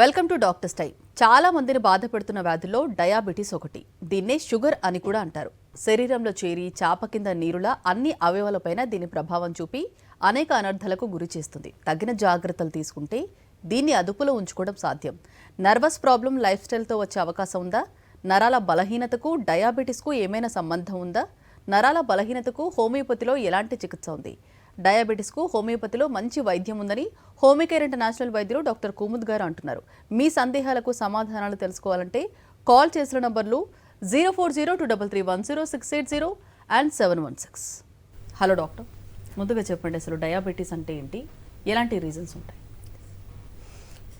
Welcome to doctors time చాలా మందిని బాధపెడుతున్న వ్యాధుల్లో diabetes ఒకటి. దీన్నే షుగర్ అని కూడా అంటారు. శరీరంలో చేరి చాప కింద నీరులా అన్ని అవయవాలపైన దీని ప్రభావం చూపి అనేక అనర్థాలకు గురి చేస్తుంది. తగిన జాగ్రత్తలు తీసుకుంటే దీన్ని అదుపులో ఉంచుకోవడం సాధ్యం. నర్వస్ ప్రాబ్లం లైఫ్ స్టైల్తో వచ్చే అవకాశం ఉందా? నరాల బలహీనతకు డయాబెటీస్కు ఏమైనా సంబంధం ఉందా? నరాల బలహీనతకు హోమియోపతిలో ఎలాంటి చికిత్స ఉంది? డయాబెటీస్కు హోమియోపతిలో మంచి వైద్యం ఉందని హోమికేర్ ఇంటర్నేషనల్ వైద్యులు డాక్టర్ కుముద్ గారు అంటున్నారు. మీ సందేహాలకు సమాధానాలు తెలుసుకోవాలంటే కాల్ చేసిన నంబర్లు zero four zero two double three one zero six eight zero and seven one six. Hello doctor ముందుగా చెప్పండి అసలు డయాబెటీస్ అంటే ఏంటి? ఎలాంటి రీజన్స్ ఉంటాయి?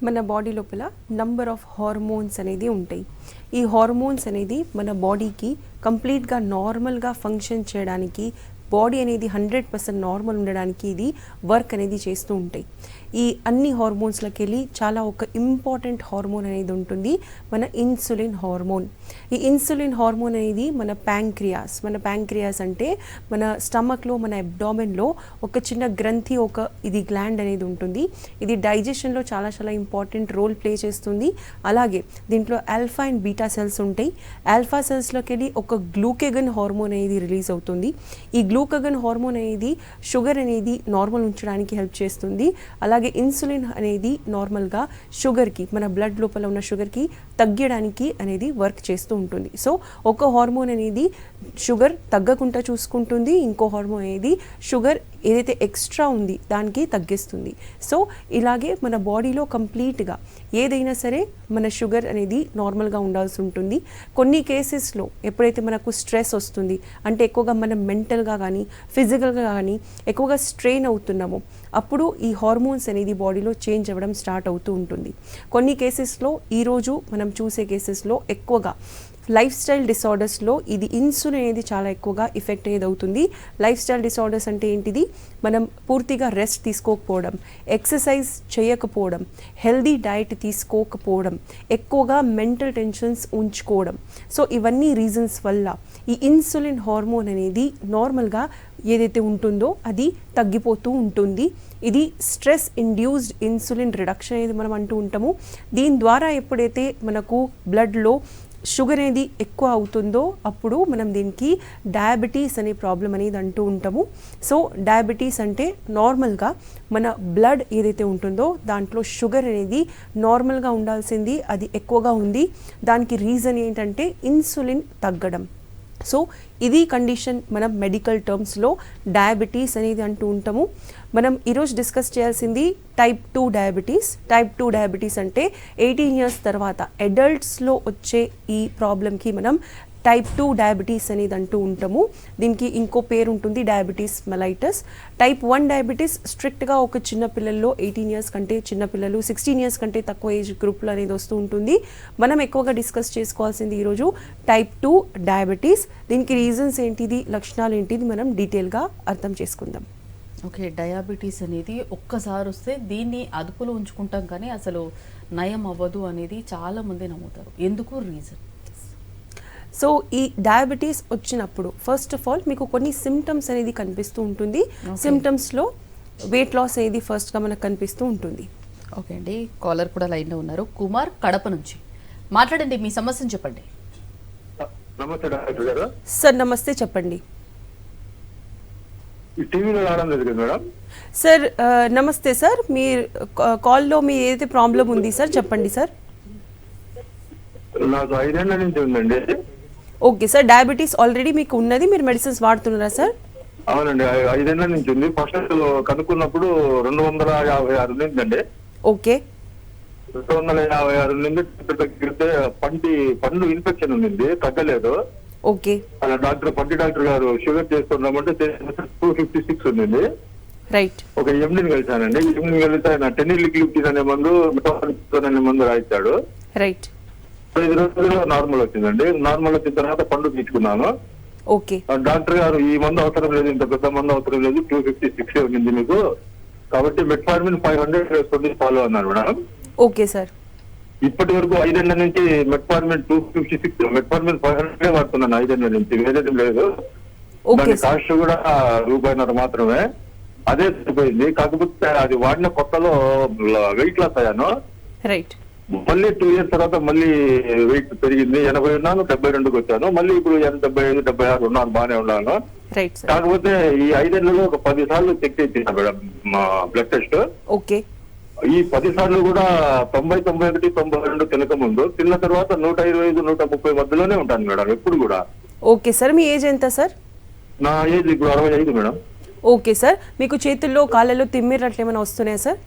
మన బాడీ లోపల నంబర్ ఆఫ్ హార్మోన్స్ అనేది ఉంటాయి. ఈ హార్మోన్స్ అనేది మన బాడీకి కంప్లీట్గా నార్మల్గా ఫంక్షన్ చేయడానికి బాడీ అనేది హండ్రెడ్ పర్సెంట్ నార్మల్ ఉండడానికి ఇది వర్క్ అనేది చేస్తూ ఉంటాయి. ఈ అన్ని హార్మోన్స్లోకి వెళ్ళి చాలా ఒక ఇంపార్టెంట్ హార్మోన్ అనేది ఉంటుంది. మన ఇన్సులిన్ హార్మోన్ ఈ ఇన్సులిన్ హార్మోన్ అనేది మన ప్యాంక్రియాస్ మన ప్యాంక్రియాస్ అంటే మన స్టమక్లో మన అబ్డామెన్లో ఒక చిన్న గ్రంథి ఒక ఇది గ్లాండ్ అనేది ఉంటుంది. ఇది డైజెషన్లో చాలా చాలా ఇంపార్టెంట్ రోల్ ప్లే చేస్తుంది. అలాగే దీంట్లో ఆల్ఫా అండ్ బీటా సెల్స్ ఉంటాయి. ఆల్ఫా సెల్స్లోకి వెళ్ళి ఒక గ్లూకెగన్ హార్మోన్ అనేది రిలీజ్ అవుతుంది. ఈ గ్లూకెగన్ హార్మోన్ అనేది షుగర్ అనేది నార్మల్ ఉంచడానికి హెల్ప్ చేస్తుంది. అలాగే ఇన్సులిన్ అనేది నార్మల్గా షుగర్కి మన బ్లడ్ లోపల ఉన్న షుగర్కి తగ్గడానికి అనేది వర్క్ చేస్తూ ఉంటుంది. సో ఒక హార్మోన్ అనేది షుగర్ తగ్గకుండా చూసుకుంటుంది. ఇంకో హార్మోన్ అనేది షుగర్ ఏదైతే ఎక్స్ట్రా ఉంది దానికి తగ్గిస్తుంది. సో ఇలాగే మన బాడీలో కంప్లీట్గా ఏదైనా సరే మన షుగర్ అనేది నార్మల్గా ఉండాల్సి ఉంటుంది. కొన్ని కేసెస్లో ఎప్పుడైతే మనకు స్ట్రెస్ వస్తుంది అంటే ఎక్కువగా మనం మెంటల్గా కానీ ఫిజికల్గా కానీ ఎక్కువగా స్ట్రెయిన్ అవుతున్నామో అప్పుడు ఈ హార్మోన్స్ అనేది బాడీలో చేంజ్ అవ్వడం స్టార్ట్ అవుతూ ఉంటుంది. కొన్ని కేసెస్లో ఈరోజు మనం చూసే కేసెస్లో ఎక్కువగా. లైఫ్ స్టైల్ డిసార్డర్స్లో ఇది ఇన్సులిన్ అనేది చాలా ఎక్కువగా ఎఫెక్ట్ అనేది అవుతుంది. లైఫ్ స్టైల్ డిసార్డర్స్ అంటే ఏంటిది? మనం పూర్తిగా రెస్ట్ తీసుకోకపోవడం ఎక్సర్సైజ్ చేయకపోవడం హెల్దీ డైట్ తీసుకోకపోవడం ఎక్కువగా మెంటల్ టెన్షన్స్ ఉంచుకోవడం. సో ఇవన్నీ రీజన్స్ వల్ల ఈ ఇన్సులిన్ హార్మోన్ అనేది నార్మల్గా ఏదైతే ఉంటుందో అది తగ్గిపోతూ ఉంటుంది. ఇది స్ట్రెస్ ఇండ్యూస్డ్ ఇన్సులిన్ రిడక్షన్ అనేది మనం అంటూ ఉంటాము. దీని ద్వారా ఎప్పుడైతే మనకు బ్లడ్లో షుగర్ అనేది ఎక్కువ అవుతుందో అప్పుడు మనం దీనికి డయాబెటీస్ అనే ప్రాబ్లం అనేది అంటూ ఉంటాము. సో డయాబెటీస్ అంటే నార్మల్గా మన బ్లడ్ ఏదైతే ఉంటుందో దాంట్లో షుగర్ అనేది నార్మల్గా ఉండాల్సింది అది ఎక్కువగా ఉంది. దానికి రీజన్ ఏంటంటే ఇన్సులిన్ తగ్గడం. సో ఇది కండిషన్ మనం మెడికల్ టర్మ్స్లో డయాబెటీస్ అనేది అంటూ ఉంటాము. మనం ఈరోజు డిస్కస్ చేయాల్సింది type two diabetes type two diabetes అంటే ఎయిటీన్ ఇయర్స్ తర్వాత అడల్ట్స్లో వచ్చే ఈ ప్రాబ్లంకి మనం టైప్ టూ డయాబెటీస్ అనేది అంటూ ఉంటాము. దీనికి ఇంకో పేరు ఉంటుంది diabetes mellitus type one diabetes స్ట్రిక్ట్గా ఒక చిన్న పిల్లల్లో ఎయిటీన్ ఇయర్స్ కంటే చిన్న పిల్లలు సిక్స్టీన్ ఇయర్స్ కంటే తక్కువ ఏజ్ గ్రూప్లో అనేది వస్తూ ఉంటుంది. మనం ఎక్కువగా డిస్కస్ చేసుకోవాల్సింది ఈరోజు టైప్ టూ డయాబెటీస్ దీనికి రీజన్స్ ఏంటిది? లక్షణాలు ఏంటిది? మనం డీటెయిల్గా అర్థం చేసుకుందాం. ఓకే డయాబెటీస్ అనేది ఒక్కసారి వస్తే దీన్ని అదుపులో ఉంచుకుంటాం కానీ అసలు నయం అవ్వదు అనేది చాలా మంది నమ్ముతారు. ఎందుకు? రీజన్. సో ఈ డయాబెటీస్ వచ్చినప్పుడు ఫస్ట్ ఆఫ్ ఆల్ మీకు కొన్ని సిమ్టమ్స్ అనేది కనిపిస్తూ ఉంటుంది. సిమ్టమ్స్లో వెయిట్ లాస్ అనేది ఫస్ట్గా మనకు కనిపిస్తూ ఉంటుంది. ఓకే అండి కాలర్ కూడా లైన్లో ఉన్నారు. కుమార్ కడప నుంచి. మాట్లాడండి మీ సమస్యను చెప్పండి. నమస్తే డాక్టర్ గారు. సార్ నమస్తే చెప్పండి. టీవీలో రావడం లేదు మేడం? సార్ నమస్తే సార్. మీ కాల్లో మీ ఏదైతే ప్రాబ్లం ఉంది సార్ చెప్పండి సార్. నాకు ఐదేళ్ళ నుంచి ఉందండి. ఓకే సార్ డయాబెటీస్ ఆల్రెడీ మీకు ఉన్నది మీరు మెడిసిన్స్ వాడుతున్నారా సార్? అవునండి ఐదేళ్ళ నుంచి ఉంది. ఫస్ట్ కనుక్కున్నప్పుడు రెండు వందల యాభై ఆరు ఉందండి. ఓకే. రెండు వందల యాభై ఆరు నుండి తగ్గితే పంటి పండు ఇన్ఫెక్షన్ ఉంది తగ్గలేదు. ఓకే అలా డాక్టర్ పంటి డాక్టర్ గారు షుగర్ చేసుకున్నామంటే టూ ఫిఫ్టీ సిక్స్ ఉంది రైట్ ఒక ఎండిని కలిసానండి ఎండిని కలిస్తే ఆయన టెనిలిక్లిప్టిన్ అనే మందు అనే మందు రాయించాడు రైట్ ఐదు రోజుల్లో నార్మల్ వచ్చిందండి. నార్మల్ వచ్చిన తర్వాత పండు తీసుకున్నాను. ఓకే డాక్టర్ గారు ఈ మందు అవసరం లేదు ఇంత పెద్ద మందు అవసరం లేదు టూ ఫిఫ్టీ సిక్స్ ఉంది మీకు. కాబట్టి మెట్ఫార్మిన్ ఫైవ్ హండ్రెడ్ వేసుకోండి ఫాలో అన్నారు మేడం. ఓకే సార్ ఇప్పటి వరకు ఐదేళ్ళ నుంచి metformin two fifty six metformin five hundred వాడుతున్నాను ఐదేళ్ళ నుంచి వేరేది లేదు. దాని కాస్ట్ కూడా రూపాయిన్నర మాత్రమే. అదే సరిపోయింది. కాకపోతే అది వాడిన కొత్తలో వెయిట్ లాస్ అయ్యాను. రైట్. మళ్ళీ టూ ఇయర్స్ తర్వాత మళ్ళీ వెయిట్ పెరిగింది. ఎనభై ఉన్నాను డెబ్బై రెండుకి వచ్చాను. మళ్ళీ ఇప్పుడు డెబ్బై ఐదు డెబ్బై ఆరు ఉన్నాను బాగానే ఉన్నాను. కాకపోతే ఈ ఐదేళ్ళలో ఒక పది సార్లు చెక్ చేసిన మేడం మా బ్లడ్ టెస్ట్. ఓకే. ఈ పది సార్లు కూడా తొంభై తొంభై ఒకటి తొంభై రెండు తినక ముందు తిన్న తర్వాత నూట ఇరవై ఐదు నూట ముప్పై మధ్యలోనే ఉంటాను మేడం ఎప్పుడు కూడా. ఓకే సార్ మీ ఏజ్ ఎంత సార్? నా ఏజ్ ఇప్పుడు అరవై ఐదు మేడం. ఓకే సార్ మీకు చేతుల్లో కాళ్ళలో తిమ్మిర్లు అట్లా ఏమైనా వస్తున్నాయా సార్?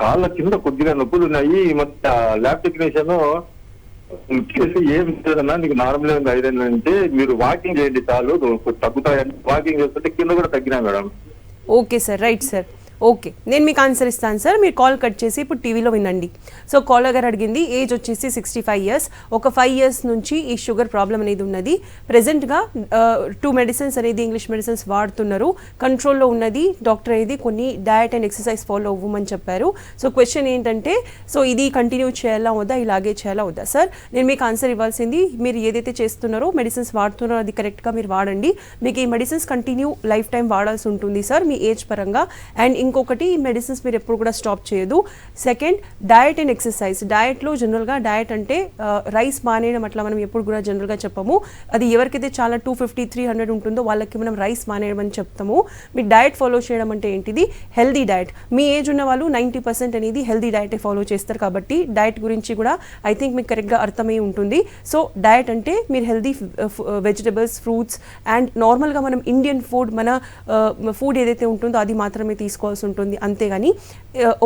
కాళ్ళ కింద కొద్దిగా నొప్పులు ఉన్నాయి ఈ మధ్య ల్యాబ్ టెక్నీషియన్ చేసి ఏం లేదన్నా నీకు నార్మల్ ఉంది ఐదేళ్ళ నుంచి మీరు వాకింగ్ చేయండి చాలు తగ్గుతాయని. వాకింగ్ చేస్తుంటే కింద కూడా తగ్గినా madam. Okay sir right sir. Okay నేను మీకు ఆన్సర్ ఇస్తాను సార్ మీరు కాల్ కట్ చేసి ఇప్పుడు టీవీలో వినండి. సో కాలర్ గారు అడిగింది ఏజ్ వచ్చేసి సిక్స్టీ ఫైవ్ ఇయర్స్ ఒక ఫైవ్ ఇయర్స్ నుంచి ఈ షుగర్ ప్రాబ్లం అనేది ఉన్నది. ప్రజెంట్గా టూ మెడిసిన్స్ అనేది ఇంగ్లీష్ మెడిసిన్స్ వాడుతున్నారు. కంట్రోల్లో ఉన్నది డాక్టర్ అనేది కొన్ని డయట్ అండ్ ఎక్సర్సైజ్ ఫాలో అవ్వమని చెప్పారు. సో క్వశ్చన్ ఏంటంటే సో ఇది కంటిన్యూ చేయాలా వద్దా ఇలాగే చేయాలా వద్దా? సార్ నేను మీకు ఆన్సర్ ఇవ్వాల్సింది మీరు ఏదైతే చేస్తున్నారో మెడిసిన్స్ వాడుతున్నారో అది కరెక్ట్గా మీరు వాడండి. మీకు ఈ మెడిసిన్స్ కంటిన్యూ లైఫ్ టైం వాడాల్సి ఉంటుంది సార్ మీ ఏజ్ పరంగా. అండ్ ఇంకొకటి ఈ మెడిసిన్స్ మీరు ఎప్పుడు కూడా స్టాప్ చేయదు సెకండ్ డయట్ అండ్ ఎక్సర్సైజ్ డయట్లో జనరల్గా డయట్ అంటే రైస్ మానేయడం అట్లా మనం ఎప్పుడు కూడా జనరల్గా చెప్పము. అది ఎవరికైతే చాలా టూ ఫిఫ్టీ త్రీ హండ్రెడ్ ఉంటుందో వాళ్ళకి మనం రైస్ మానేయడం అని చెప్తాము. మీ డయట్ ఫాలో చేయడం అంటే ఏంటిది? హెల్దీ డయట్ మీ ఏజ్ ఉన్న వాళ్ళు నైంటీ పర్సెంట్ అనేది హెల్దీ డయటే ఫాలో చేస్తారు కాబట్టి డయట్ గురించి కూడా ఐ థింక్ మీకు కరెక్ట్గా అర్థమై ఉంటుంది. సో డయట్ అంటే మీరు హెల్దీ వెజిటబుల్స్ ఫ్రూట్స్ అండ్ నార్మల్గా మనం ఇండియన్ ఫుడ్ మన ఫుడ్ ఏదైతే ఉంటుందో అది మాత్రమే తీసుకోవాల్సి ఉంటుంది. అంతేగాని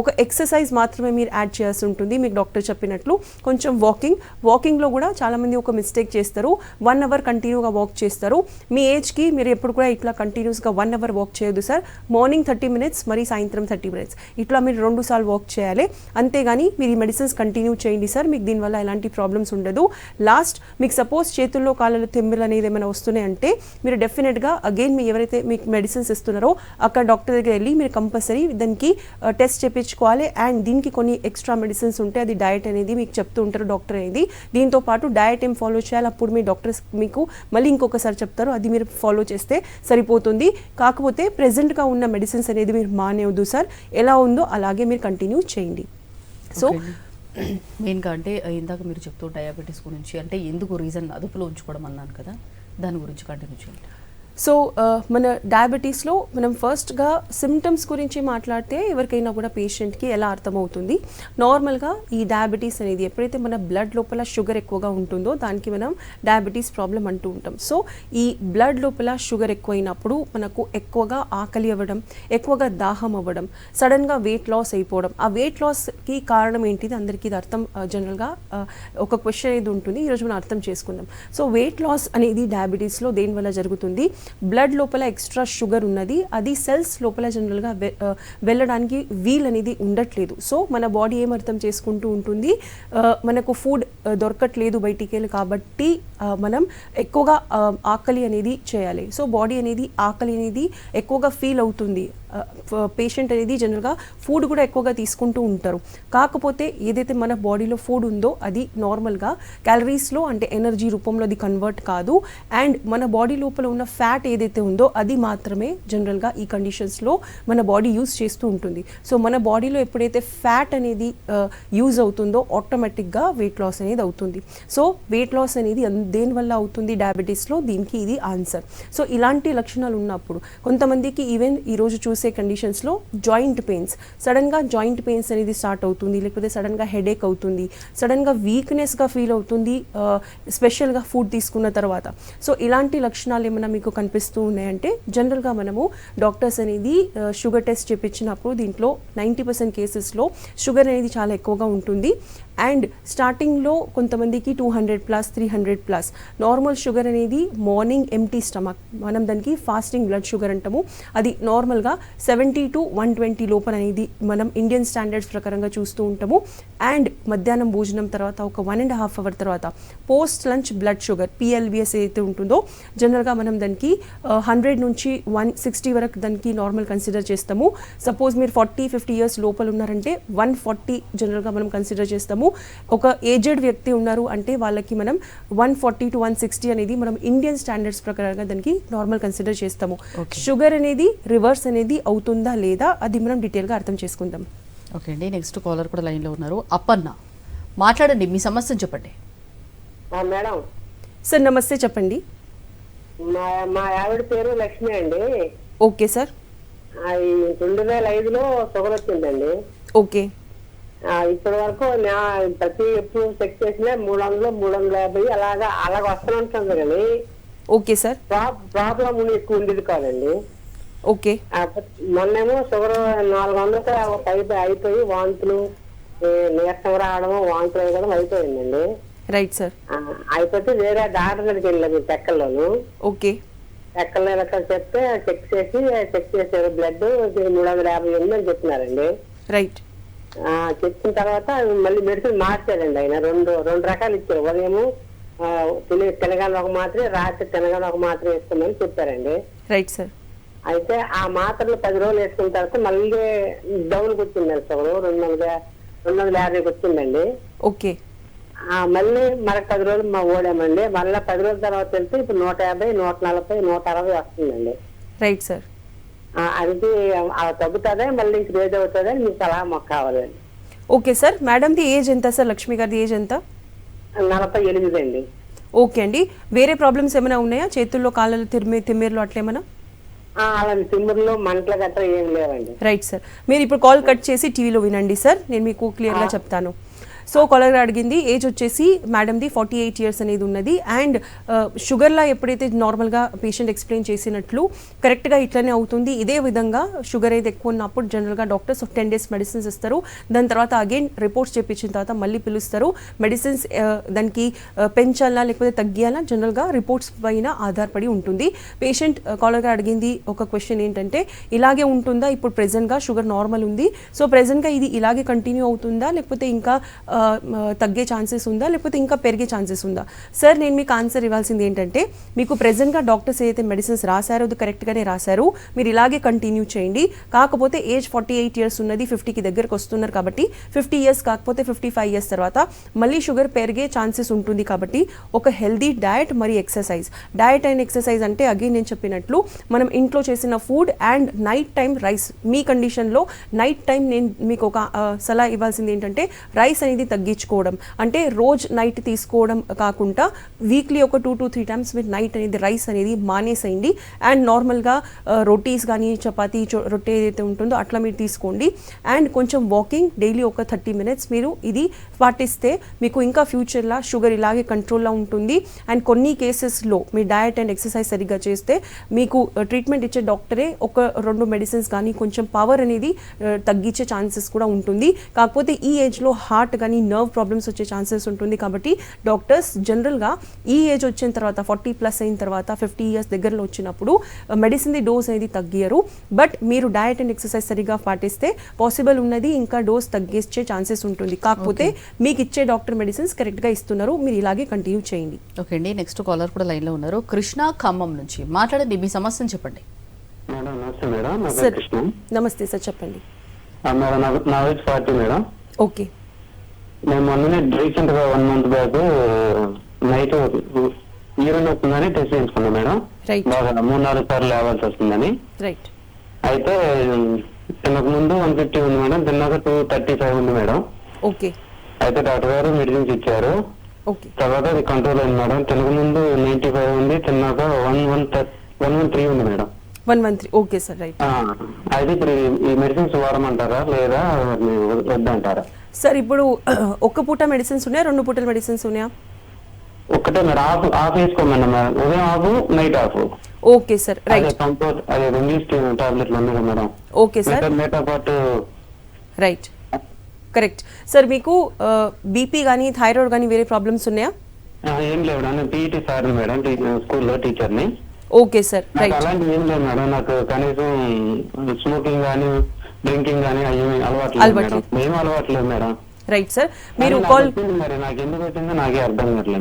ఒక ఎక్సర్సైజ్ మాత్రమే మీరు యాడ్ చేయాల్సి ఉంటుంది. మీకు డాక్టర్ చెప్పినట్లు కొంచెం వాకింగ్ వాకింగ్లో కూడా చాలామంది ఒక మిస్టేక్ చేస్తారు. వన్ అవర్ కంటిన్యూగా వాక్ చేస్తారు. మీ ఏజ్కి మీరు ఎప్పుడు కూడా ఇట్లా కంటిన్యూస్గా వన్ అవర్ వాక్ చేయొద్దు సార్. మార్నింగ్ థర్టీ మినిట్స్ మరి సాయంత్రం థర్టీ మినిట్స్ ఇట్లా మీరు రెండు సార్లు వాక్ చేయాలి. అంతేగాని మీరు ఈ మెడిసిన్స్ కంటిన్యూ చేయండి సార్. మీకు దీనివల్ల ఎలాంటి ప్రాబ్లమ్స్ ఉండదు. లాస్ట్ మీకు సపోజ్ చేతుల్లో కాళ్ళలో తెమ్మిలు అనేది ఏమైనా వస్తున్నాయంటే మీరు డెఫినెట్గా అగైన్ మీ ఎవరైతే మీకు మెడిసిన్స్ ఇస్తున్నారో అక్కడ డాక్టర్ దగ్గర వెళ్ళి మీరు కంపల్సరీ దానికి టెస్ట్ చేయించుకోవాలి అండ్ దీనికి కొన్ని ఎక్స్ట్రా మెడిసిన్స్ ఉంటే అది డయట్ అనేది మీకు చెప్తూ ఉంటారు డాక్టర్ అనేది. దీంతో పాటు డయట్ ఏం ఫాలో చేయాలి అప్పుడు మీ డాక్టర్స్ మీకు మళ్ళీ ఇంకొకసారి చెప్తారు. అది మీరు ఫాలో చేస్తే సరిపోతుంది. కాకపోతే ప్రెసెంట్గా ఉన్న మెడిసిన్స్ అనేది మీరు మానేవద్దు సార్. ఎలా ఉందో అలాగే మీరు కంటిన్యూ చేయండి. సో మెయిన్గా అంటే ఇందాక మీరు చెప్తూ డయాబెటీస్ గురించి అంటే ఎందుకు రీజన్ అదుపులో ఉంచుకోవడం అన్నాను కదా దాని గురించి కంటిన్యూ చేయండి. సో uh, మన డయాబెటీస్లో మనం ఫస్ట్గా సిమ్టమ్స్ గురించి మాట్లాడితే ఎవరికైనా కూడా పేషెంట్కి ఎలా అర్థమవుతుంది? నార్మల్గా ఈ డయాబెటీస్ అనేది ఎప్పుడైతే మన బ్లడ్ లోపల షుగర్ ఎక్కువగా ఉంటుందో దానికి మనం డయాబెటీస్ ప్రాబ్లం అంటూ ఉంటాం. సో ఈ బ్లడ్ లోపల షుగర్ ఎక్కువైనప్పుడు మనకు ఎక్కువగా ఆకలి అవ్వడం ఎక్కువగా దాహం అవ్వడం సడన్గా వెయిట్ లాస్ అయిపోవడం. ఆ వెయిట్ లాస్కి కారణం ఏంటిది? అందరికీ ఇది అర్థం uh, జనరల్గా uh, ఒక క్వశ్చన్ అనేది ఉంటుంది. ఈరోజు మనం అర్థం చేసుకుందాం. సో వెయిట్ లాస్ అనేది డయాబెటీస్లో దేనివల్ల జరుగుతుంది? బ్లడ్ లోపల ఎక్స్ట్రా షుగర్ ఉన్నది. అది సెల్స్ లోపల జనరల్గా వెళ్ళడానికి వీల్ అనేది ఉండట్లేదు. సో మన బాడీ ఏం అర్థం చేసుకుంటూ ఉంటుంది? మనకు ఫుడ్ దొరకట్లేదు బయటికి వెళ్ళి కాబట్టి మనం ఎక్కువగా ఆకలి అనేది చేయాలి. సో బాడీ అనేది ఆకలి అనేది ఎక్కువగా ఫీల్ అవుతుంది. పేషెంట్ అనేది జనరల్గా ఫుడ్ కూడా ఎక్కువగా తీసుకుంటూ ఉంటారు. కాకపోతే ఏదైతే మన బాడీలో ఫుడ్ ఉందో అది నార్మల్గా క్యాలరీస్లో అంటే ఎనర్జీ రూపంలో అది కన్వర్ట్ కాదు. అండ్ మన బాడీ లోపల ఉన్న ఫ్యాట్ ఫ్యాట్ ఏదైతే ఉందో అది మాత్రమే జనరల్గా ఈ కండిషన్స్లో మన బాడీ యూజ్ చేస్తూ ఉంటుంది. సో మన బాడీలో ఎప్పుడైతే ఫ్యాట్ అనేది యూజ్ అవుతుందో ఆటోమేటిక్గా వెయిట్ లాస్ అనేది అవుతుంది. సో వెయిట్ లాస్ అనేది దేనివల్ల అవుతుంది? డయాబెటీస్లో దీనికి ఇది ఆన్సర్. సో ఇలాంటి లక్షణాలు ఉన్నప్పుడు కొంతమందికి ఈవెన్ ఈరోజు చూసే కండిషన్స్లో జాయింట్ పెయిన్స్. సడన్గా జాయింట్ పెయిన్స్ అనేది స్టార్ట్ అవుతుంది లేకపోతే సడన్గా హెడేక్ అవుతుంది సడన్గా వీక్నెస్గా ఫీల్ అవుతుంది స్పెషల్గా ఫుడ్ తీసుకున్న తర్వాత. సో ఇలాంటి లక్షణాలు ఏమైనా మీకు కనిపిస్తూ ఉన్నాయంటే జనరల్గా మనము డాక్టర్స్ అనేది uh, షుగర్ టెస్ట్ చేపించినప్పుడు దీంట్లో నైంటీ పర్సెంట్ కేసెస్లో షుగర్ అనేది చాలా ఎక్కువగా ఉంటుంది. అండ్ స్టార్టింగ్లో కొంతమందికి two hundred plus three hundred plus normal sugar అనేది మార్నింగ్ ఎంటీ స్టమక్ మనం దానికి ఫాస్టింగ్ బ్లడ్ షుగర్ అంటాము. అది నార్మల్గా సెవెంటీ టు వన్ ట్వంటీ లోపల అనేది మనం ఇండియన్ స్టాండర్డ్స్ ప్రకారంగా చూస్తూ ఉంటాము. అండ్ మధ్యాహ్నం భోజనం తర్వాత ఒక వన్ అండ్ హాఫ్ అవర్ తర్వాత post lunch blood sugar PLBS ఏదైతే ఉంటుందో జనరల్గా మనం దానికి uh, హండ్రెడ్ నుంచి వన్ సిక్స్టీ వరకు దానికి నార్మల్ కన్సిడర్ చేస్తాము. సపోజ్ మీరు ఫార్టీ ఫిఫ్టీ ఇయర్స్ లోపల ఉన్నారంటే వన్ ఫార్టీ జనరల్గా మనం కన్సిడర్ చేస్తాము. ఒక ఏజెడ్ వ్యక్తి ఉన్నారు అంటే వాళ్ళకి మనం one forty to one sixty అనేది మనం ఇండియన్ స్టాండర్డ్స్ ప్రకారంగా దానికి నార్మల్ కన్సిడర్ చేస్తాము. షుగర్ అనేది రివర్స్ అనేది అవుతుందా లేదా అది మనం డీటెయిల్గా అర్థం చేసుకుందాం. ఓకే అండి. నెక్స్ట్ కాలర్ కూడా లైన్లో ఉన్నారు. అప్పన్న మాట్లాడండి. మీ సమస్యను చెప్పండి. ఆ, మేడం. సార్ నమస్తే. చెప్పండి. మా మా ఆవిడ పేరు లక్ష్మి అండి. Okay sir. రెండు వేల ఐదులో షుగర్ వచ్చిందండి. ఓకే ఇప్పటి వరకు ప్రతి ఎప్పుడు చెక్ చేసినా మూడు వందలు మూడు వందల యాభై అలాగా అలాగ వస్తూనే ఉంటుంది కానీ ఓకే సార్. ప్రా- ప్రాబ్లం ఎక్కువ ఉండేది కాదండి. ఓకే. మొన్నేమో షుగర్ నాలుగు వందలకి అయిపోయి అయిపోయి వాంతులు నీరసం రావడం వాంతులు అవ్వడం అయిపోయిందండి. Right sir. అయిపోతే వేరే డాక్టర్ దగ్గరికి వెళ్ళాము తెక్కల్లోను ఓకే. ఎక్కడ చెప్తే చెక్ చేసి చెక్ చేశారు బ్లడ్ మూడు వందల యాభై ఉందని చెప్పినారండి. రైట్. చెప్పిన తర్వాత మళ్ళీ మెడిసిన్ మార్చారండి ఆయన. రెండు రెండు రకాలు ఇచ్చారు. ఉదయము తెలి- తెలంగాణ ఒక మాత్రే రాత్రి తెలంగాణ ఒక మాత్ర వేసుకోమని చెప్పారండి. Right sir. అయితే ఆ మాత్రలు పది రోజులు వేసుకున్న తర్వాత మళ్ళీ డౌన్కి వచ్చిందండి సగం రెండు వందల రెండు వందల యాభైకి వచ్చిందండి. ఓకే. మళ్ళీ మరొక పది రోజులు మా ఓడామండి. మళ్ళీ పది రోజుల తర్వాత వెళ్తే ఇప్పుడు నూట యాభై నూట నలభై నూట అరవై వస్తుందండి. Right sir. అది తగ్గుతుందా? మళ్ళీ ఇంక రేజ్ అవుతుందా? మీకు సలహా మాకు కావాలండి. Okay sir. మేడంది ఏజ్ ఎంత సార్? లక్ష్మి గారిది ఏజ్ ఎంత? నలభై ఎనిమిది అండి. ఓకే అండి. వేరే ప్రాబ్లమ్స్ ఏమైనా ఉన్నాయా? చేతుల్లో కాళ్ళలో తిమ్మి తిమ్మిర్లు అట్లేమన్నా ఆ, అలాంటి తిమ్మురులో మంటలు గట్రా ఏం లేవండి. Right sir. మీరు ఇప్పుడు కాల్ కట్ చేసి టీవీలో వినండి సార్. నేను మీకు క్లియర్గా చెప్తాను. సో కాలర్ అడిగింది ఏజ్ వచ్చేసి మేడంది ఫార్టీ ఎయిట్ ఇయర్స్ అనేది ఉన్నది. అండ్ షుగర్లా ఎప్పుడైతే నార్మల్గా పేషెంట్ ఎక్స్ప్లెయిన్ చేసినట్లు కరెక్ట్గా ఇట్లనే అవుతుంది. ఇదే విధంగా షుగర్ అయితే ఎక్కువ ఉన్నప్పుడు జనరల్గా doctors of ten days medicines ఇస్తారు. దాని తర్వాత అగైన్ రిపోర్ట్స్ చెప్పించిన తర్వాత మళ్ళీ పిలుస్తారు. మెడిసిన్స్ దానికి పెంచాలా లేకపోతే తగ్గియాలా జనరల్గా రిపోర్ట్స్ పైన ఆధారపడి ఉంటుంది. పేషెంట్ కాలర్గా అడిగింది ఒక క్వశ్చన్ ఏంటంటే ఇలాగే ఉంటుందా? ఇప్పుడు ప్రెజెంట్గా షుగర్ నార్మల్ ఉంది. సో ప్రెజెంట్గా ఇది ఇలాగే కంటిన్యూ అవుతుందా? లేకపోతే ఇంకా తగ్గే ఛాన్సెస్ ఉందా? లేకపోతే ఇంకా పెరిగే ఛాన్సెస్ ఉందా? సార్ నేను మీకు ఆన్సర్ ఇవ్వాల్సింది ఏంటంటే మీకు ప్రెసెంట్గా డాక్టర్స్ ఏదైతే మెడిసిన్స్ రాశారో అది కరెక్ట్గానే రాశారు. మీరు ఇలాగే కంటిన్యూ చేయండి. కాకపోతే ఏజ్ ఫార్టీ ఎయిట్ ఇయర్స్ ఉన్నది ఫిఫ్టీకి దగ్గరకు వస్తున్నారు కాబట్టి ఫిఫ్టీ ఇయర్స్ కాకపోతే ఫిఫ్టీ ఫైవ్ ఇయర్స్ తర్వాత మళ్ళీ షుగర్ పెరిగే ఛాన్సెస్ ఉంటుంది కాబట్టి ఒక హెల్దీ డయట్ మరి ఎక్సర్సైజ్. డయట్ అండ్ ఎక్సర్సైజ్ అంటే అగైన్ నేను చెప్పినట్లు మనం ఇంట్లో చేసిన food and night time rice. మీ కండిషన్లో నైట్ టైం నేను మీకు ఒక సలహా ఇవ్వాల్సింది ఏంటంటే రైస్ అనేది తగ్గించుకోవడం. అంటే రోజు నైట్ తీసుకోవడం కాకుండా వీక్లీ ఒక టూ టు త్రీ టైమ్స్ మీరు నైట్ అనేది రైస్ అనేది మానేసేయండి. అండ్ నార్మల్గా రొటీస్ కానీ చపాతీ రొట్టె ఏదైతే ఉంటుందో అట్లా మీరు తీసుకోండి. అండ్ కొంచెం వాకింగ్ డైలీ ఒక థర్టీ మినిట్స్ మీరు ఇది పాటిస్తే మీకు ఇంకా ఫ్యూచర్లో షుగర్ ఇలాగే కంట్రోల్లో ఉంటుంది. అండ్ కొన్ని కేసెస్లో మీ డయట్ అండ్ ఎక్సర్సైజ్ సరిగ్గా చేస్తే మీకు ట్రీట్మెంట్ ఇచ్చే డాక్టరే ఒక రెండు మెడిసిన్స్ కానీ కొంచెం పవర్ అనేది తగ్గించే ఛాన్సెస్ కూడా ఉంటుంది. కాకపోతే ఈ ఏజ్లో హార్ట్ కానీ నర్వ్ ప్రాబ్లమ్స్ వచ్చే ఛాన్సెస్ ఉంటుంది కాబట్టి డాక్టర్స్ జనరల్గా ఈ ఏజ్ వచ్చిన తర్వాత ఫార్టీ ప్లస్ అయిన తర్వాత ఫిఫ్టీ ఇయర్స్ దగ్గరలో వచ్చినప్పుడు మెడిసిన్ ది డోస్ అనేది తగ్గియరు. బట్ మీరు డయట్ అండ్ ఎక్సర్సైజ్ సరిగ్గా పాటిస్తే పాసిబుల్ ఉన్నది ఇంకా డోస్ తగ్గించే ఛాన్సెస్ ఉంటుంది. కాకపోతే మీకు ఇచ్చే డాక్టర్ మెడిసిన్స్ కరెక్ట్గా ఇస్తున్నారు. మీరు ఇలాగే కంటిన్యూ చేయండి. ఓకే అండి నెక్స్ట్ కాలర్ కూడా లైన్లో ఉన్నారు. కృష్ణ ఖమ్మం నుంచి మాట్లాడండి మీ సమస్యను చెప్పండి. మేడం నమస్తే మేడం. నమస్తే సార్ చెప్పండి. ఆ, మేడం నా వయసు ఫార్టీ మేడం. ఓకే నేను మొన్ననే రీసెంట్గా one month back night urine వస్తుందని టెస్ట్ చేయించుకున్నా మేడం. బాగా మూడు నాలుగు సార్లు లేవాల్సి వస్తుందని. అయితే తినక ముందు వన్ ఫిఫ్టీ ఉంది మేడం తిన్నాక టూ థర్టీ ఫైవ్ ఉంది మేడం. ఓకే అయితే డాక్టర్ గారు మెడిసిన్స్ ఇచ్చారు. ఓకే తర్వాత అది కంట్రోల్ అయింది మేడం. తినక ముందు నైన్టీ ఫైవ్ ఉంది తిన్నాక one one one one three ఉంది madam. One one three okay sir right అయితే ఇప్పుడు ఈ- మెడిసిన్స్ వాడమంటారా లేదా వద్దంటారా? సార్ ఇప్పుడు ఒక్క పూట మెడిసిన్స్ ఉన్నాయా? రెండు పూటల మెడిసిన్స్ ఉన్నాయా? ఒక్కటే మేడం. ఆఫ్ ఆఫ్ వేసుకోమన్నా మేడం. ఉదయం half night half. Okay sir. Right. Compose అదే ఇంగ్లీష్ టాబ్లెట్లు ఉన్నాయి మేడం. Okay sir. మేటా పాటు రైట్. కరెక్ట్. సార్ మీకు బీపీ కానీ థైరాయిడ్ కానీ వేరే ప్రాబ్లమ్స్ ఉన్నాయా? ఏం లేవు నేను పీఈటీ సార్ మేడం స్కూల్లో టీచర్ని. Okay sir. రైట్. అలాంటివి ఏం లేదు మేడం. నాకు కనీసం స్మోకింగ్ కానీ డ్రింకింగ్ కానీ అవి అలవాటు లేదు అలవాటు మేడం. ఏం అలవాటు లేదు మేడం. రైట్ సార్ మీరు కాల్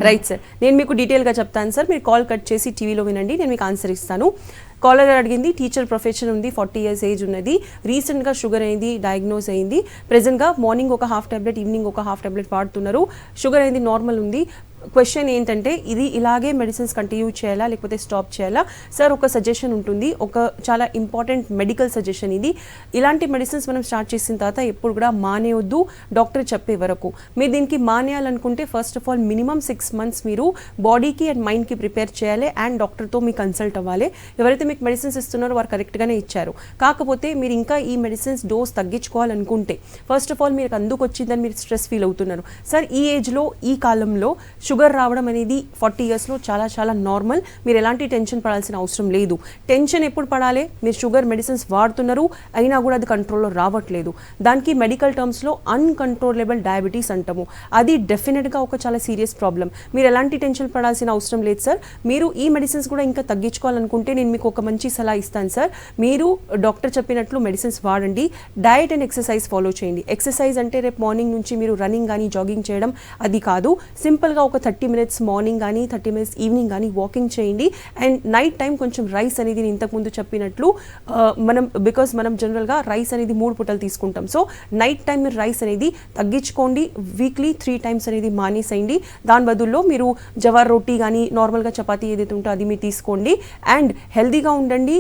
రైట్ సార్ నేను మీకు డీటెయిల్గా చెప్తాను సార్ మీరు కాల్ కట్ చేసి టీవీలో వినండి నేను మీకు ఆన్సర్ ఇస్తాను. కాలర్ అడిగింది టీచర్ ప్రొఫెషన్ ఉంది ఫార్టీ ఇయర్స్ ఏజ్ ఉన్నది. రీసెంట్గా షుగర్ అయింది డయాగ్నోస్ అయింది. ప్రెసెంట్గా మార్నింగ్ ఒక హాఫ్ టాబ్లెట్ ఈవినింగ్ ఒక హాఫ్ టాబ్లెట్ వాడుతున్నారు. షుగర్ అనేది నార్మల్ ఉంది. క్వశ్చన్ ఏంటంటే ఇది ఇలాగే మెడిసిన్స్ కంటిన్యూ చేయాలా లేకపోతే స్టాప్ చేయాలా? సార్ ఒక సజెషన్ ఉంటుంది. ఒక చాలా ఇంపార్టెంట్ మెడికల్ సజెషన్ ఇది. ఇలాంటి మెడిసిన్స్ మనం స్టార్ట్ చేసిన తర్వాత ఎప్పుడు కూడా మానేయొద్దు. డాక్టర్ చెప్పే వరకు. మీరు దీనికి మానేయాలనుకుంటే first of all minimum six months మీరు బాడీకి అండ్ మైండ్కి ప్రిపేర్ చేయాలి అండ్ డాక్టర్తో మీ కన్సల్ట్ అవ్వాలి. ఎవరైతే మీకు మెడిసిన్స్ ఇస్తున్నారో వారు కరెక్ట్గానే ఇచ్చారు. కాకపోతే మీరు ఇంకా ఈ మెడిసిన్స్ డోస్ తగ్గించుకోవాలనుకుంటే ఫస్ట్ ఆఫ్ ఆల్ మీకు అందుకు వచ్చిందని మీరు స్ట్రెస్ ఫీల్ అవుతున్నారు. సార్ ఈ ఏజ్లో ఈ కాలంలో షుగర్ రావడం అనేది ఫార్టీ ఇయర్స్లో చాలా చాలా నార్మల్. మీరు ఎలాంటి టెన్షన్ పడాల్సిన అవసరం లేదు. టెన్షన్ ఎప్పుడు పడాలి? మీరు షుగర్ మెడిసిన్స్ వాడుతున్నారు. అయినా కూడా అది కంట్రోల్లో రావట్లేదు. దానికి మెడికల్ టర్మ్స్లో అన్కంట్రోలబుల్ డయాబెటీస్ అంటాము. అది డెఫినెట్గా ఒక చాలా సీరియస్ ప్రాబ్లం మీరు ఎలాంటి టెన్షన్ పడాల్సిన అవసరం లేదు సార్. మీరు ఈ మెడిసిన్స్ కూడా ఇంకా తగ్గించుకోవాలనుకుంటే నేను మీకు ఒక మంచి సలహా ఇస్తాను సార్. మీరు డాక్టర్ చెప్పినట్లు మెడిసిన్స్ వాడండి. డయట్ అండ్ ఎక్సర్సైజ్ ఫాలో చేయండి. ఎక్సర్సైజ్ అంటే రేపు మార్నింగ్ నుంచి మీరు రన్నింగ్ కానీ జాగింగ్ చేయడం అది కాదు. సింపుల్గా ఒక థర్టీ మినిట్స్ మార్నింగ్ కానీ థర్టీ మినిట్స్ ఈవినింగ్ కానీ వాకింగ్ చేయండి. అండ్ నైట్ టైం కొంచెం రైస్ అనేది నేను ఇంతకుముందు చెప్పినట్లు మనం బికాస్ మనం జనరల్గా రైస్ అనేది మూడు పూటలు తీసుకుంటాం. సో నైట్ టైం మీరు రైస్ అనేది తగ్గించుకోండి. వీక్లీ త్రీ టైమ్స్ అనేది మానేసేయండి. దాని బదుల్లో మీరు జవార్ రోటీ కానీ నార్మల్గా చపాతీ ఏదైతే ఉంటుందో అది మీరు తీసుకోండి. అండ్ హెల్దీగా ఉండండి.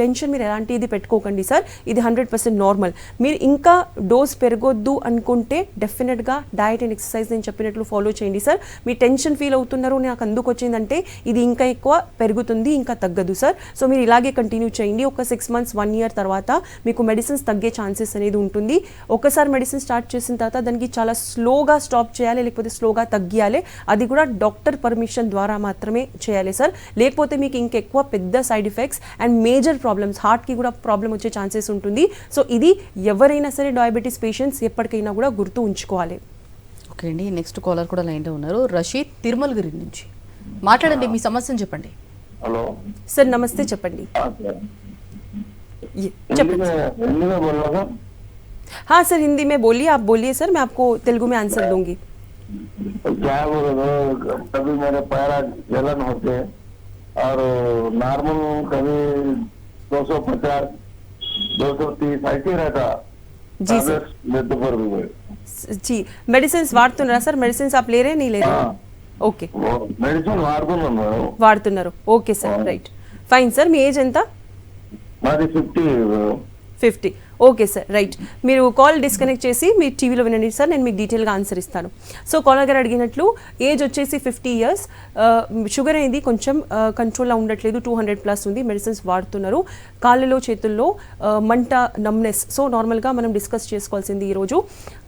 టెన్షన్ మీరు ఎలాంటిది పెట్టుకోకండి సార్. ఇది హండ్రెడ్ పర్సెంట్ నార్మల్ మీరు ఇంకా డోస్ పెరగొద్దు అనుకుంటే డెఫినెట్గా డయట్ అండ్ ఎక్సర్సైజ్ నేను చెప్పినట్లు ఫాలో చేయండి సార్. మీ టెన్షన్ ఫీల్ అవుతున్నారు నాకు అందుకు వచ్చిందంటే ఇది ఇంకా ఎక్కువ పెరుగుతుంది ఇంకా తగ్గదు సార్. సో మీరు ఇలాగే కంటిన్యూ చేయండి. ఒక సిక్స్ మంత్స్ వన్ ఇయర్ తర్వాత మీకు మెడిసిన్స్ తగ్గే ఛాన్సెస్ అనేది ఉంటుంది. ఒకసారి మెడిసిన్ స్టార్ట్ చేసిన తర్వాత దానికి చాలా స్లోగా స్టాప్ చేయాలి లేకపోతే స్లోగా తగ్గియాలి. అది కూడా డాక్టర్ పర్మిషన్ ద్వారా మాత్రమే చేయాలి సార్. లేకపోతే మీకు ఇంకెక్కువ పెద్ద side effects and major problems హార్ట్కి కూడా ప్రాబ్లం వచ్చే ఛాన్సెస్ ఉంటుంది. సో ఇది ఎవరైనా సరే డయాబెటీస్ పేషెంట్స్ ఎప్పటికైనా కూడా గుర్తు ఉంచుకోవాలి. ఓకే అండి నెక్స్ట్ కాలర్ కూడా లైన్లో ఉన్నారు రషీద్ తిరుమలగిరి నుంచి మాట్లాడండి మీ సమస్యను చెప్పండి हेलो సార్ నమస్తే చెప్పండి हाँ सर ये, हिंदी చెప్పండి में हिंदी में बोल रहा था हाँ सर हिंदी में बोलिए आप बोलिए सर मैं आपको तेलुगु में आंसर दूंगी तो क्या बोले तो कभी मेरे पैर जलन होते और नॉर्मल कभी दो सौ पचास दो सौ तीस ऐसे ही रहता जी सर Tablets लेते पर भी गए जी मेडिसिन వాడుతున్నారా సార్ మెడిసిన్స్ आप ले रहे हैं नहीं ले रहे हाँ। ఓకే वो మెడిసిన్ వాడుతున్నాను మేడం వాడుతున్నారు okay sir right fine sir మీ ఏజ్ ఎంత మాది fifty fifty Okay sir right. మీరు కాల్ డిస్కనెక్ట్ చేసి మీ టీవీలో వినండి సార్ నేను మీకు డీటెయిల్గా ఆన్సర్ ఇస్తాను. సో కాలర్ గారు అడిగినట్లు ఏజ్ వచ్చేసి ఫిఫ్టీ ఇయర్స్ షుగర్ అనేది కొంచెం కంట్రోల్లో ఉండట్లేదు టూ హండ్రెడ్ ప్లస్ ఉంది మెడిసిన్స్ వాడుతున్నారు. కాళ్ళలో చేతుల్లో మంట నమ్నెస్ సో నార్మల్గా మనం డిస్కస్ చేసుకోవాల్సింది ఈరోజు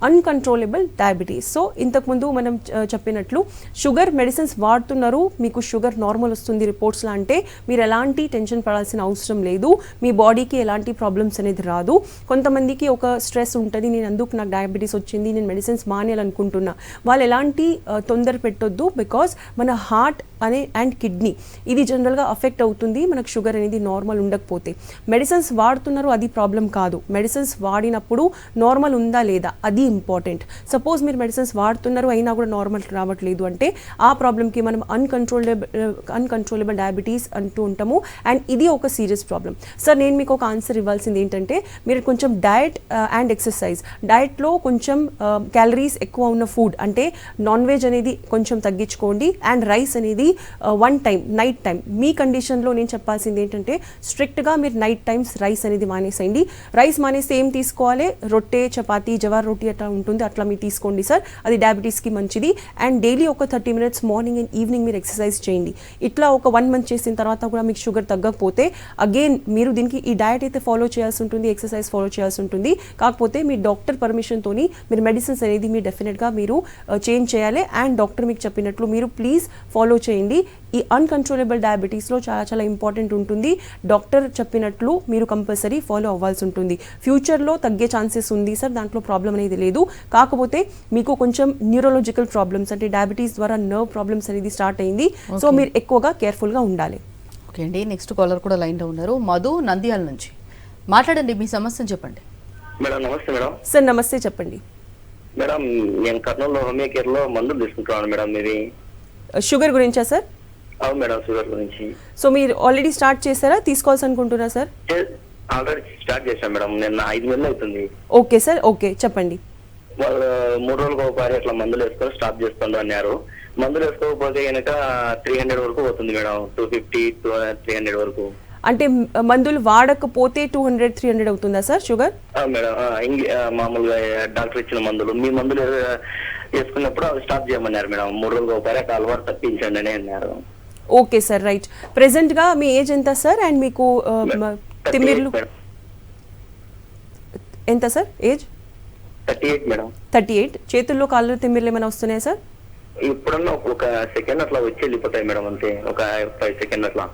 అన్కంట్రోలబుల్ డయాబెటీస్ సో ఇంతకుముందు మనం చెప్పినట్లు షుగర్ మెడిసిన్స్ వాడుతున్నారు. మీకు షుగర్ నార్మల్ వస్తుంది రిపోర్ట్స్లో అంటే మీరు ఎలాంటి టెన్షన్ పడాల్సిన అవసరం లేదు. మీ బాడీకి ఎలాంటి ప్రాబ్లమ్స్ అనేది రాదు. కొంతమందికి ఒక స్ట్రెస్ ఉంటుంది. నేను అందుకు నాకు డయాబెటీస్ వచ్చింది. నేను మెడిసిన్స్ మానేయాలనుకుంటున్నా. వాళ్ళు ఎలాంటి తొందర పెట్టొద్దు బికాస్ మన హార్ట్ అనే అండ్ కిడ్నీ ఇది జనరల్గా అఫెక్ట్ అవుతుంది. మనకు షుగర్ అనేది నార్మల్ ఉండకపోతే. మెడిసిన్స్ వాడుతున్నారు అది ప్రాబ్లం కాదు. మెడిసిన్స్ వాడినప్పుడు నార్మల్ ఉందా లేదా? అది ఇంపార్టెంట్ సపోజ్ మీరు మెడిసిన్స్ వాడుతున్నారు అయినా కూడా నార్మల్ రావట్లేదు అంటే ఆ ప్రాబ్లంకి మనం అన్కంట్రోలబుల్ అన్కంట్రోలబుల్ డయాబెటీస్ అంటూ ఉంటాము. అండ్ ఇది ఒక సీరియస్ ప్రాబ్లం సార్ నేను మీకు ఒక ఆన్సర్ ఇవ్వాల్సింది ఏంటంటే మీరు కొంచెం డయట్ అండ్ ఎక్సర్సైజ్ డయట్లో కొంచెం uh, క్యాలరీస్ ఎక్కువ ఉన్న ఫుడ్ అంటే నాన్ వెజ్ అనేది కొంచెం తగ్గించుకోండి. అండ్ రైస్ అనేది వన్ టైం నైట్ టైం మీ కండిషన్లో నేను చెప్పాల్సింది ఏంటంటే స్ట్రిక్ట్గా మీరు నైట్ టైమ్స్ రైస్ అనేది మానేసేయండి. రైస్ మానేస్తే ఏం తీసుకోవాలి? రొట్టె చపాతీ జవార్ రొట్టి అట్లా ఉంటుంది. అట్లా మీరు తీసుకోండి సార్. అది డయాబెటీస్కి మంచిది. అండ్ డైలీ ఒక thirty minutes morning and evening మీరు ఎక్సర్సైజ్ చేయండి. ఇట్లా ఒక వన్ మంత్ చేసిన తర్వాత కూడా మీకు షుగర్ తగ్గకపోతే అగైన్ మీరు దీనికి ఈ డయట్ అయితే ఫాలో చేయాల్సి ఉంటుంది ఎక్సర్సైజ్ ఫాలో చేయాల్సి ఉంటుంది. కాకపోతే మీ డాక్టర్ పర్మిషన్తోని మీరు మెడిసిన్స్ అనేది మీరు డెఫినెట్గా మీరు uh, చేంజ్ చేయాలి. అండ్ డాక్టర్ మీకు చెప్పినట్లు మీరు ప్లీజ్ ఫాలో చేయండి. ఈ అన్కంట్రోలబుల్ డయాబెటీస్లో చాలా చాలా ఇంపార్టెంట్ ఉంటుంది. డాక్టర్ చెప్పినట్లు మీరు కంపల్సరీ ఫాలో అవ్వాల్సి ఉంటుంది. ఫ్యూచర్లో తగ్గే ఛాన్సెస్ ఉంది సార్ దాంట్లో ప్రాబ్లం అనేది లేదు. కాకపోతే మీకు కొంచెం న్యూరలాజికల్ ప్రాబ్లమ్స్ అంటే డయాబెటీస్ ద్వారా నర్వ్ ప్రాబ్లమ్స్ అనేది స్టార్ట్ అయింది. సో. మీరు ఎక్కువగా కేర్ఫుల్గా ఉండాలి. ఓకే అండి. నెక్స్ట్ కాలర్ కూడా లైన్లో ఉన్నారు. మధు నంద్యాల నుంచి. మాట్లాడండి మీ సమస్యను చెప్పండి. మేడం నమస్తే మేడం. సార్ నమస్తే చెప్పండి. మేడం నేను కర్నూలు హోమియో కేర్లో మందులు తీసుకుంటున్నాను మేడం మీది. షుగర్ గురించా సార్ అవును మేడం షుగర్ గురించి. సో మీరు ఆల్రెడీ స్టార్ట్ చేశారా? తీసుకోవాల్సి అనుకుంటున్నారా సార్ ఆల్రెడీ స్టార్ట్ చేశాను మేడం నిన్న ఐదు నెలలు అవుతుంది. ఓకే సార్ ఓకే చెప్పండి. వాళ్ళు మూడు రోజులకు ఒకసారి అట్లా మందులు వేసుకొని స్టాప్ చేస్తుండ్రు అన్నారు. మందులు వేసుకోకపోతే కనుక త్రీ హండ్రెడ్ వరకు పోతుంది madam two fifty two three hundred వరకు. అంటే మందులు వాడకపోతే టూ హండ్రెడ్ త్రీ హండ్రెడ్ అవుతుందా సార్ షుగర్? మేడం మామూలుగా డాక్టర్ ఇచ్చిన మందులు. మీ మందులు వేసుకున్నప్పుడు స్టాప్ చేయమన్నారు మేడం మూడు రోజులు ఒకసారి అట్లా అలవాటు తప్పించండి అని అన్నారు. ఓకే సార్ రైట్ ప్రెసెంట్గా మీ ఏజ్ ఎంత సార్ అండ్ మీకు మ- తిమ్మిర్లు? ఎంత సార్ ఏజ్ థర్టీ ఎయిట్ చేతుల్లో కాళ్ళు తిమ్మిర్లు ఏమైనా వస్తున్నాయా సార్ ఇప్పుడన్నా ఒక సెకండ్ అట్లా వచ్చి వెళ్ళిపోతాయి మేడం అంతే. ఒక ఫైవ్ సెకండ్ అట్లా.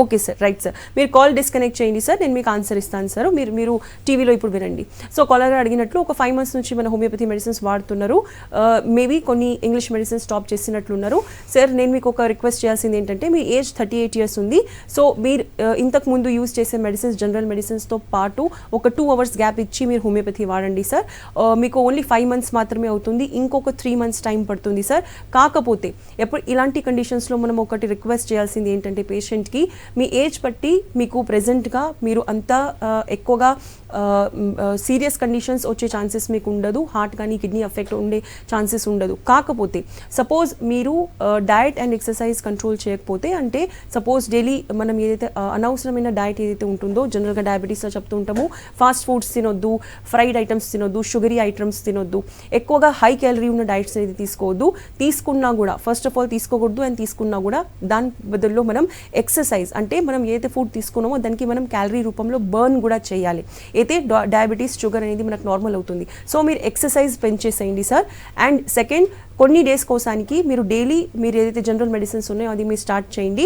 ఓకే సార్ రైట్ సార్ మీరు కాల్ డిస్కనెక్ట్ చేయండి సార్ నేను మీకు ఆన్సర్ ఇస్తాను సార్ మీరు మీరు టీవీలో ఇప్పుడు వినండి. సో కాలర్ అడిగినట్లు ఒక ఫైవ్ మంత్స్ నుంచి మన హోమియోపతి మెడిసిన్స్ వాడుతున్నారు. Uh, మేబీ కొన్ని ఇంగ్లీష్ మెడిసిన్స్ స్టాప్ చేసినట్లున్నారు. సార్ నేను మీకు ఒక రిక్వెస్ట్ చేయాల్సింది ఏంటంటే మీ ఏజ్ థర్టీ ఎయిట్ ఇయర్స్ ఉంది. సో మీరు uh, ఇంతకు ముందు యూజ్ చేసే మెడిసిన్స్ జనరల్ మెడిసిన్స్తో పాటు ఒక టూ అవర్స్ గ్యాప్ ఇచ్చి మీరు హోమియోపతి వాడండి సార్ uh, మీకు ఓన్లీ ఫైవ్ మంత్స్ మాత్రమే అవుతుంది. ఇంకొక త్రీ మంత్స్ టైం పడుతుంది సార్ కాకపోతే ఎప్పుడు ఇలాంటి కండిషన్స్లో మనం ఒకటి రిక్వెస్ట్ చేయాల్సింది ఏంటంటే పేషెంట్కి మీ ఏజ్ బట్టి మీకు ప్రెజెంట్గా మీరు అంతా ఎక్కువగా సీరియస్ కండిషన్స్ వచ్చే ఛాన్సెస్ మీకు ఉండదు. హార్ట్ కానీ కిడ్నీ ఎఫెక్ట్ ఉండే ఛాన్సెస్ ఉండదు. కాకపోతే సపోజ్ మీరు డయట్ అండ్ ఎక్సర్సైజ్ కంట్రోల్ చేయకపోతే అంటే సపోజ్ డైలీ మనం ఏదైతే అనవసరమైన డయట్ ఏదైతే ఉంటుందో జనరల్గా డయాబెటీస్లో చెప్తూ ఉంటాము. ఫాస్ట్ ఫుడ్స్ తినొద్దు ఫ్రైడ్ ఐటమ్స్ తినొద్దు షుగరీ ఐటమ్స్ తినొద్దు. ఎక్కువగా హై క్యాలరీ ఉన్న డైట్స్ అనేది తీసుకోవద్దు. తీసుకున్నా కూడా ఫస్ట్ ఆఫ్ ఆల్ తీసుకోకూడదు అండ్ తీసుకున్నా కూడా దాని బదుల్లో మనం ఎక్సర్సైజ్ అంటే మనం ఏదైతే ఫుడ్ తీసుకున్నామో దానికి మనం క్యాలరీ రూపంలో బర్న్ కూడా చేయాలి. అయితే డయాబెటీస్ షుగర్ అనేది మనకు నార్మల్ అవుతుంది. సో మీరు ఎక్సర్సైజ్ పెంచేసేయండి సార్ అండ్ సెకండ్ కొన్ని డేస్ కోసానికి మీరు డైలీ మీరు ఏదైతే జనరల్ మెడిసిన్స్ ఉన్నాయో అది మీరు స్టార్ట్ చేయండి.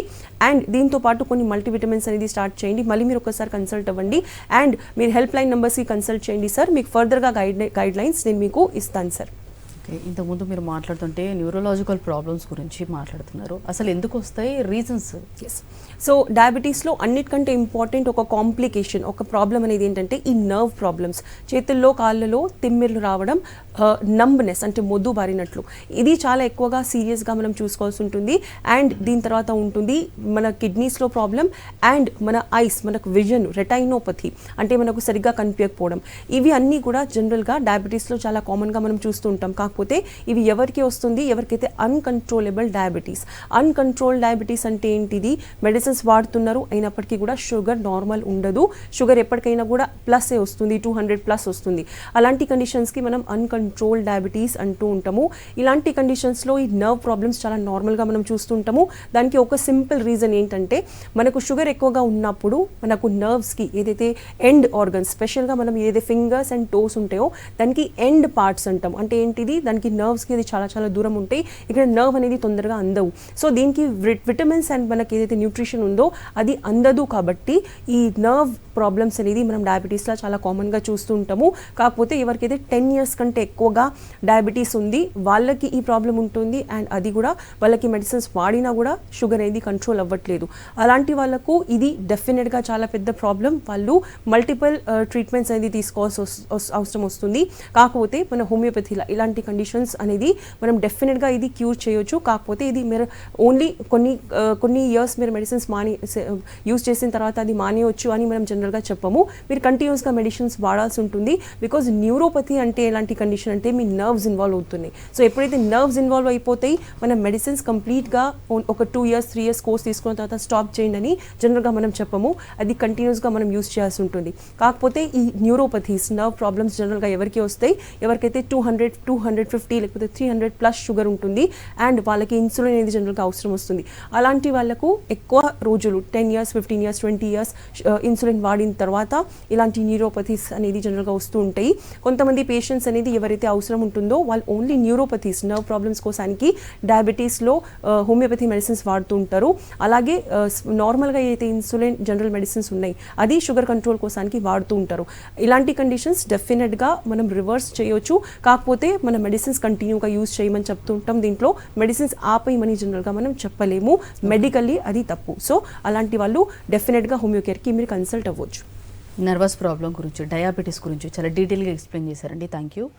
అండ్ దీంతో పాటు కొన్ని మల్టీవిటమిన్స్ అనేది స్టార్ట్ చేయండి. మళ్ళీ మీరు ఒకసారి కన్సల్ట్ అవ్వండి. అండ్ మీరు హెల్ప్ లైన్ నెంబర్స్కి కన్సల్ట్ చేయండి సార్ మీకు ఫర్దర్గా గైడ్ గైడ్ లైన్స్ నేను మీకు ఇస్తాను సార్ ఓకే ఇంతకుముందు మీరు మాట్లాడుతుంటే న్యూరలాజికల్ ప్రాబ్లమ్స్ గురించి మాట్లాడుతున్నారు. అసలు ఎందుకు వస్తాయి? రీజన్స్ ఎస్ సో డయాబెటీస్లో అన్నిటికంటే ఇంపార్టెంట్ ఒక కాంప్లికేషన్ ఒక ప్రాబ్లం అనేది ఏంటంటే ఈ నర్వ్ ప్రాబ్లమ్స్ చేతుల్లో కాళ్ళలో తిమ్మిర్లు రావడం నంబ్నెస్ అంటే మొద్దు బారినట్లు. ఇది చాలా ఎక్కువగా సీరియస్గా మనం చూసుకోవాల్సి ఉంటుంది. అండ్ దీని తర్వాత ఉంటుంది మన కిడ్నీస్లో ప్రాబ్లం అండ్ మన ఐస్ మనకు విజన్ రెటైనోపతి అంటే మనకు సరిగ్గా కనిపించకపోవడం. ఇవి అన్నీ కూడా జనరల్గా డయాబెటీస్లో చాలా కామన్గా మనం చూస్తూ ఉంటాం. కాకపోతే ఇవి ఎవరికి వస్తుంది? ఎవరికైతే అన్కంట్రోలబుల్ డయాబెటీస్ అన్కంట్రోల్ డయాబెటీస్ అంటే ఏంటిది? మెడిసిన్స్ వాడుతున్నారు అయినప్పటికీ కూడా షుగర్ నార్మల్ ఉండదు. షుగర్ ఎప్పటికైనా కూడా ప్లస్ వస్తుంది? టూ హండ్రెడ్ ప్లస్ వస్తుంది. అలాంటి కండిషన్స్కి మనం అన్కంట్రోల్ డయాబెటీస్ అంటూ ఉంటాము. ఇలాంటి కండిషన్స్లో ఈ నర్వ్ ప్రాబ్లమ్స్ చాలా నార్మల్గా మనం చూస్తుంటాము. దానికి ఒక సింపుల్ రీజన్ ఏంటంటే మనకు షుగర్ ఎక్కువగా ఉన్నప్పుడు మనకు నర్వ్స్కి ఏదైతే ఎండ్ ఆర్గన్స్ స్పెషల్గా మనం ఏదైతే ఫింగర్స్ అండ్ టోస్ ఉంటాయో దానికి ఎండ్ పార్ట్స్ అంటాం. అంటే ఏంటిది? దానికి నర్వ్స్కి ఇది చాలా చాలా దూరం ఉంటాయి ఇక్కడ నర్వ్ అనేది తొందరగా అందవు. సో దీనికి విటమిన్స్ అండ్ మనకి ఏదైతే న్యూట్రిషన్ ఉందో అది అందదు కాబట్టి ఈ నర్వ్ ప్రాబ్లమ్స్ అనేది మనం డయాబెటీస్లో చాలా కామన్గా చూస్తూ ఉంటాము. కాకపోతే ఎవరికైతే టెన్ ఇయర్స్ కంటే ఎక్కువగా డయాబెటీస్ ఉంది వాళ్ళకి ఈ ప్రాబ్లం ఉంటుంది అండ్ అది కూడా వాళ్ళకి మెడిసిన్స్ వాడినా కూడా షుగర్ అనేది కంట్రోల్ అవ్వట్లేదు. అలాంటి వాళ్ళకు ఇది డెఫినెట్గా చాలా పెద్ద ప్రాబ్లం వాళ్ళు మల్టిపుల్ ట్రీట్మెంట్స్ uh, అనేది తీసుకోవాల్సి అవసరం వస్తుంది. కాకపోతే మన హోమియోపతిలో ఇలాంటి కండిషన్స్ అనేది మనం డెఫినెట్గా ఇది క్యూర్ చేయొచ్చు. కాకపోతే ఇది మీరు ఓన్లీ కొన్ని కొన్ని ఇయర్స్ మీరు మెడిసిన్స్ మాని యూస్ చేసిన తర్వాత అది మానేయొచ్చు అని మనం జనరల్గా చెప్పము. మీరు కంటిన్యూస్గా మెడిసిన్స్ వాడాల్సి ఉంటుంది బికాజ్ న్యూరోపతి అంటే ఎలాంటి కండిషన్ అంటే మీ నర్వ్స్ ఇన్వాల్వ్ అవుతున్నాయి. సో ఎప్పుడైతే నర్వ్స్ ఇన్వాల్వ్ అయిపోతాయి మనం మెడిసిన్స్ కంప్లీట్గా ఒక two years three years course తీసుకున్న తర్వాత స్టాప్ చేయండి అని జనరల్గా మనం చెప్పము. అది కంటిన్యూస్గా మనం యూస్ చేయాల్సి ఉంటుంది. కాకపోతే ఈ న్యూరోపతీస్ నర్వ్ ప్రాబ్లమ్స్ జనరల్గా ఎవరికి వస్తాయి? ఎవరికైతే two hundred two hundred fifty లేకపోతే త్రీ హండ్రెడ్ ప్లస్ షుగర్ ఉంటుంది అండ్ వాళ్ళకి ఇన్సులిన్ అనేది జనరల్గా అవసరం వస్తుంది. అలాంటి వాళ్ళకు ఎక్కువ రోజులు ten years fifteen years twenty years insulin వాడిన తర్వాత ఇలాంటి న్యూరోపతీస్ అనేది జనరల్గా వస్తూ ఉంటాయి. కొంతమంది పేషెంట్స్ అనేది ఎవరైతే అవసరం ఉంటుందో వాళ్ళు ఓన్లీ న్యూరోపతీస్ నర్వ్ ప్రాబ్లమ్స్ కోసానికి డయాబెటీస్లో హోమియోపతి మెడిసిన్స్ వాడుతూ ఉంటారు. అలాగే నార్మల్గా అయితే ఇన్సులిన్ జనరల్ మెడిసిన్స్ ఉన్నాయి అది షుగర్ కంట్రోల్ కోసానికి వాడుతూ ఉంటారు. ఇలాంటి కండిషన్స్ డెఫినెట్గా మనం రివర్స్ చేయొచ్చు. కాకపోతే మన మెడిసిన్స్ కంటిన్యూగా యూజ్ చేయమని చెప్తుంటాం. దీంట్లో మెడిసిన్స్ ఆపేయమని జనరల్గా మనం చెప్పలేము. మెడికల్లీ అది తప్పు. సో అలాంటి వాళ్ళు డెఫినెట్గా హోమియో కేర్కి మీరు కన్సల్ట్ అవ్వచ్చు. నర్వస్ ప్రాబ్లం గురించి డయాబెటీస్ గురించి చాలా డీటెయిల్గా ఎక్స్ప్లెయిన్ చేశారండి. Thank you